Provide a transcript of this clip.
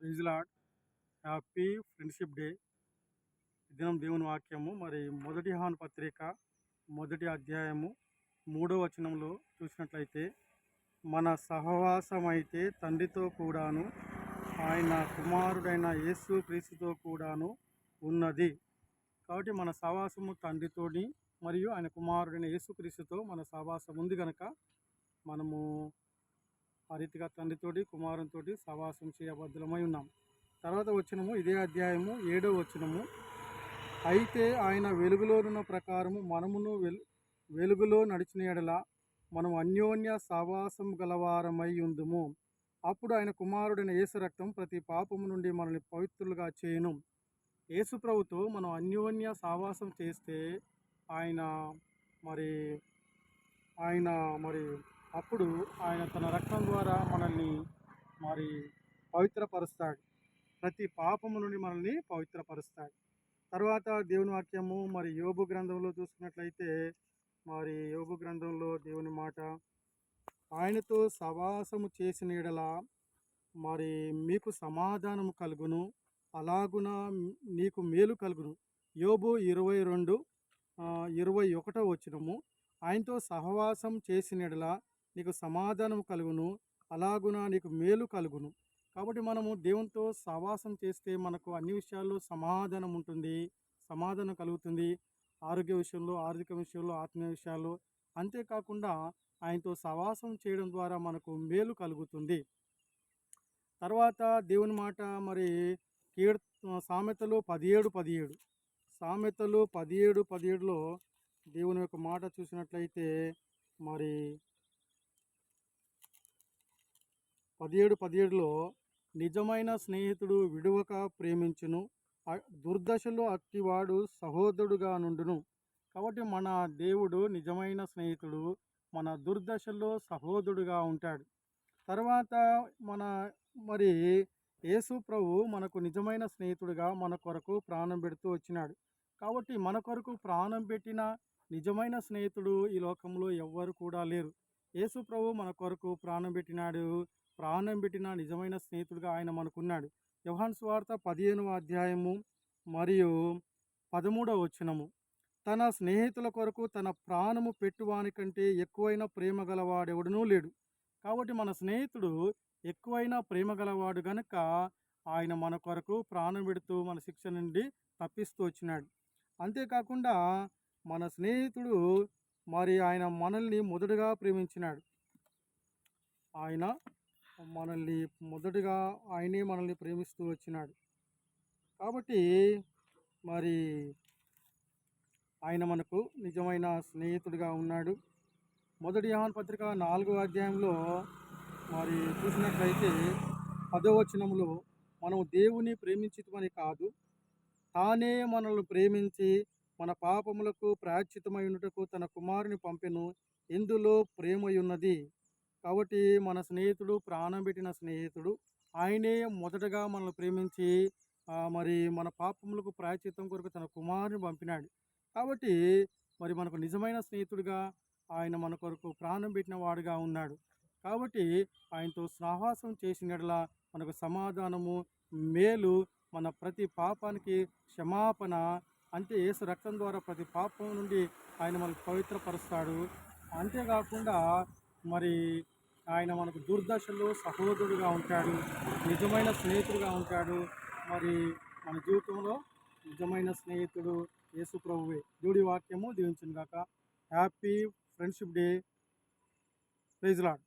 Praise Lord happy friendship day. దినం దేవుని వాక్యము. మరి మొదటి హాన్ పత్రిక మొదటి అధ్యాయము మూడో వచనంలో చూసినట్లయితే మన సహవాసం అయితే తండ్రితో కూడాను ఆయన కుమారుడైన యేసు క్రీస్తుతో కూడాను ఉన్నది. కాబట్టి మన సహవాసము తండ్రితోని మరియు ఆయన కుమారుడైన యేసుక్రీస్తుతో మన సహవాసం ఉంది కనుక మనము ఆ రీతిగా తండ్రితోటి కుమారునితోటి సవాసం చేయబద్ధులమై ఉన్నాం. తర్వాత వచ్చినము ఇదే అధ్యాయము ఏడో వచ్చినము అయితే ఆయన వెలుగులోనున్న ప్రకారము మనమును వెలుగులో నడిచిన ఎడల మనం అన్యోన్య సవాసం గలవారమై ఉందుము. అప్పుడు ఆయన కుమారుడైన యేసు రక్తం ప్రతి పాపము నుండి మనల్ని పవిత్రులుగా చేయను. యేసు ప్రభుతో మనం అన్యోన్య సావాసం చేస్తే ఆయన మరి ఆయన మరి అప్పుడు ఆయన తన రక్తం ద్వారా మనల్ని మరి పవిత్రపరుస్తాడు. ప్రతి పాపము నుండి మనల్ని పవిత్రపరుస్తాడు. తర్వాత దేవుని వాక్యము మరి యోగు గ్రంథంలో చూసుకున్నట్లయితే మరి యోగు గ్రంథంలో దేవుని మాట ఆయనతో సవాసము చేసిన ఎడల మరి మీకు సమాధానము కలుగును. అలాగున నీకు మేలు కలుగును. యోబు ఇరవై రెండు ఇరవై ఒకటో వచ్చినము ఆయనతో సహవాసం చేసిన ఎడల నీకు సమాధానం కలుగును అలాగున నీకు మేలు కలుగును. కాబట్టి మనము దేవునితో సహవాసం చేస్తే మనకు అన్ని విషయాల్లో సమాధానం ఉంటుంది సమాధానం కలుగుతుంది. ఆరోగ్య విషయంలో ఆర్థిక విషయంలో ఆత్మీయ విషయాల్లో. అంతేకాకుండా ఆయనతో సహవాసం చేయడం ద్వారా మనకు మేలు కలుగుతుంది. తర్వాత దేవుని మాట మరి కీర్ సామెతలు పదిహేడు పదిహేడు. సామెతలు పదిహేడు పదిహేడులో దేవుని యొక్క మాట చూసినట్లయితే మరి పదిహేడు పదిహేడులో నిజమైన స్నేహితుడు విడువక ప్రేమించును. దుర్దశలో అట్టివాడు సహోదరుడుగా నుండును. కాబట్టి మన దేవుడు నిజమైన స్నేహితుడు మన దుర్దశలో సహోదరుడుగా ఉంటాడు. తర్వాత మన మరి యేసు ప్రభు మనకు నిజమైన స్నేహితుడుగా మన కొరకు ప్రాణం పెడుతూ వచ్చినాడు. కాబట్టి మన కొరకు ప్రాణం పెట్టిన నిజమైన స్నేహితుడు ఈ లోకంలో ఎవ్వరు కూడా లేరు. యేసు ప్రభు మన కొరకు ప్రాణం పెట్టినాడు. ప్రాణం పెట్టిన నిజమైన స్నేహితుడిగా ఆయన మనకున్నాడు. యవహాన్ స్వార్త పదిహేనవ అధ్యాయము మరియు పదమూడవ వచనము. తన స్నేహితుల కొరకు తన ప్రాణము పెట్టువాని కంటే ఎక్కువైన ప్రేమ గలవాడెవడనూ లేడు. కాబట్టి మన స్నేహితుడు ఎక్కువైన ప్రేమ గలవాడు గనుక ఆయన మన కొరకు ప్రాణం పెడుతూ మన శిక్ష నుండి తప్పిస్తూ వచ్చినాడు. అంతేకాకుండా మన స్నేహితుడు మరి ఆయన మనల్ని మొదటగా ప్రేమించినాడు. ఆయన మనల్ని మొదటగా ఆయనే మనల్ని ప్రేమిస్తూ వచ్చినాడు. కాబట్టి మరి ఆయన మనకు నిజమైన స్నేహితుడిగా ఉన్నాడు. మొదటి యహాన్ పత్రిక నాలుగో అధ్యాయంలో మరి చూసినట్లయితే పదో వచనంలో మనం దేవుని ప్రేమించటమని కాదు తానే మనల్ని ప్రేమించి మన పాపములకు ప్రాయశ్చితమై తన కుమారుని పంపెను. ఇందులో ప్రేమయున్నది కాబట్టి మన స్నేహితుడు ప్రాణం పెట్టిన స్నేహితుడు ఆయనే మొదటగా మనల్ని ప్రేమించి మరి మన పాపములకు ప్రాయచిత్తం కొరకు తన కుమారుని పంపినాడు. కాబట్టి మరి మనకు నిజమైన స్నేహితుడిగా ఆయన మన కొరకు ప్రాణం పెట్టిన వాడుగా ఉన్నాడు. కాబట్టి ఆయనతో సహవాసం చేసినట్లా మనకు సమాధానము మేలు మన ప్రతి పాపానికి క్షమాపణ అంటే యేసు రక్తం ద్వారా ప్రతి పాపం నుండి ఆయన మనకు పవిత్రపరుస్తాడు. అంతేకాకుండా మరి ఆయన మనకు దుర్దశలో సహోదరుడుగా ఉంటాడు నిజమైన స్నేహితుడుగా ఉంటాడు. మరి మన జీవితంలో నిజమైన స్నేహితుడు యేసు ప్రభువే. దేవుడి వాక్యము దీవించిన గాక happy friendship day praise Lord